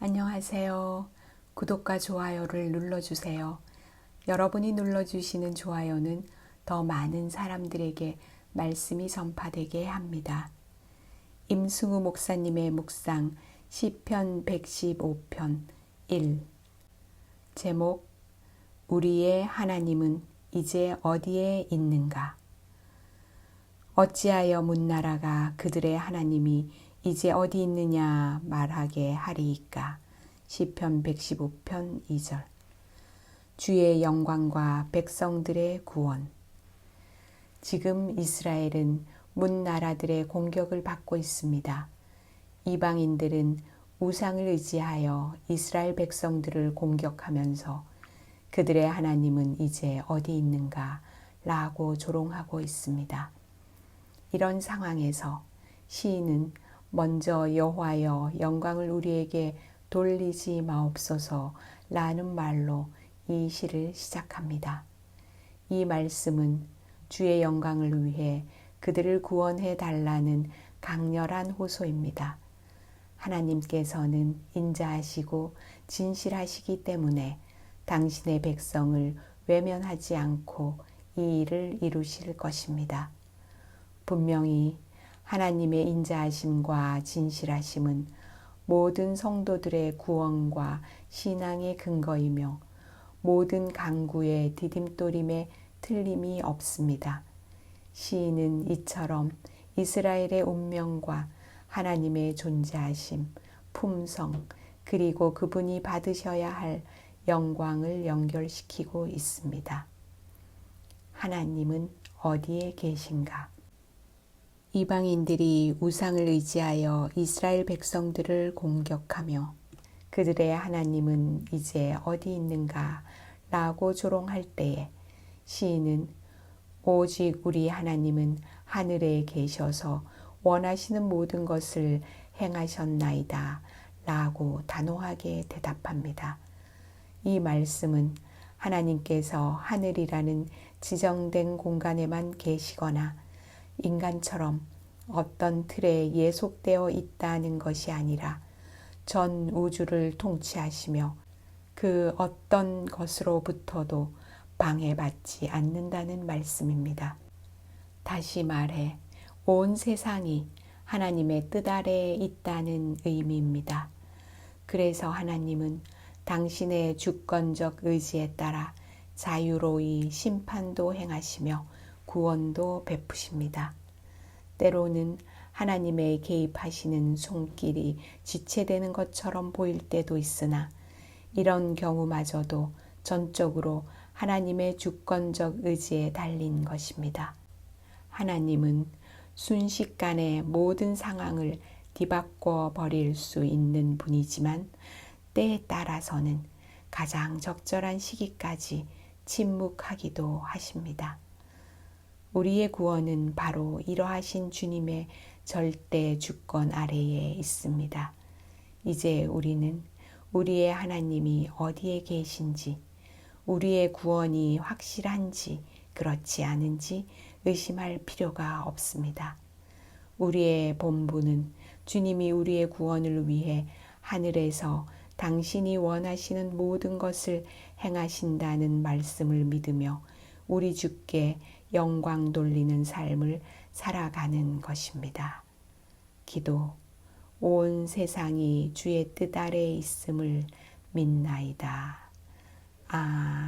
안녕하세요. 구독과 좋아요를 눌러주세요. 여러분이 눌러주시는 좋아요는 더 많은 사람들에게 말씀이 전파되게 합니다. 임승우 목사님의 묵상 시편 115편 1 제목 우리의 하나님은 이제 어디에 있는가? 어찌하여 문나라가 그들의 하나님이 이제 어디 있느냐 말하게 하리이까. 시편 115편 2절. 주의 영광과 백성들의 구원. 지금 이스라엘은 문 나라들의 공격을 받고 있습니다. 이방인들은 우상을 의지하여 이스라엘 백성들을 공격하면서 그들의 하나님은 이제 어디 있는가 라고 조롱하고 있습니다. 이런 상황에서 시인은 먼저 여호와여 영광을 우리에게 돌리지 마옵소서 라는 말로 이 시를 시작합니다. 이 말씀은 주의 영광을 위해 그들을 구원해 달라는 강렬한 호소입니다. 하나님께서는 인자하시고 진실하시기 때문에 당신의 백성을 외면하지 않고 이 일을 이루실 것입니다. 분명히 하나님의 인자하심과 진실하심은 모든 성도들의 구원과 신앙의 근거이며 모든 강구의 디딤돌임에 틀림이 없습니다. 시인은 이처럼 이스라엘의 운명과 하나님의 존재하심, 품성, 그리고 그분이 받으셔야 할 영광을 연결시키고 있습니다. 하나님은 어디에 계신가? 이방인들이 우상을 의지하여 이스라엘 백성들을 공격하며 그들의 하나님은 이제 어디 있는가 라고 조롱할 때에 시인은 오직 우리 하나님은 하늘에 계셔서 원하시는 모든 것을 행하셨나이다 라고 단호하게 대답합니다. 이 말씀은 하나님께서 하늘이라는 지정된 공간에만 계시거나 인간처럼 어떤 틀에 예속되어 있다는 것이 아니라 전 우주를 통치하시며 그 어떤 것으로부터도 방해받지 않는다는 말씀입니다. 다시 말해, 온 세상이 하나님의 뜻 아래에 있다는 의미입니다. 그래서 하나님은 당신의 주권적 의지에 따라 자유로이 심판도 행하시며 구원도 베푸십니다. 때로는 하나님의 개입하시는 손길이 지체되는 것처럼 보일 때도 있으나 이런 경우마저도 전적으로 하나님의 주권적 의지에 달린 것입니다. 하나님은 순식간에 모든 상황을 뒤바꿔 버릴 수 있는 분이지만 때에 따라서는 가장 적절한 시기까지 침묵하기도 하십니다. 우리의 구원은 바로 이러하신 주님의 절대 주권 아래에 있습니다. 이제 우리는 우리의 하나님이 어디에 계신지, 우리의 구원이 확실한지, 그렇지 않은지 의심할 필요가 없습니다. 우리의 본부는 주님이 우리의 구원을 위해 하늘에서 당신이 원하시는 모든 것을 행하신다는 말씀을 믿으며 우리 주께 영광 돌리는 삶을 살아가는 것입니다. 기도 온 세상이 주의 뜻 아래에 있음을 믿나이다. 아멘.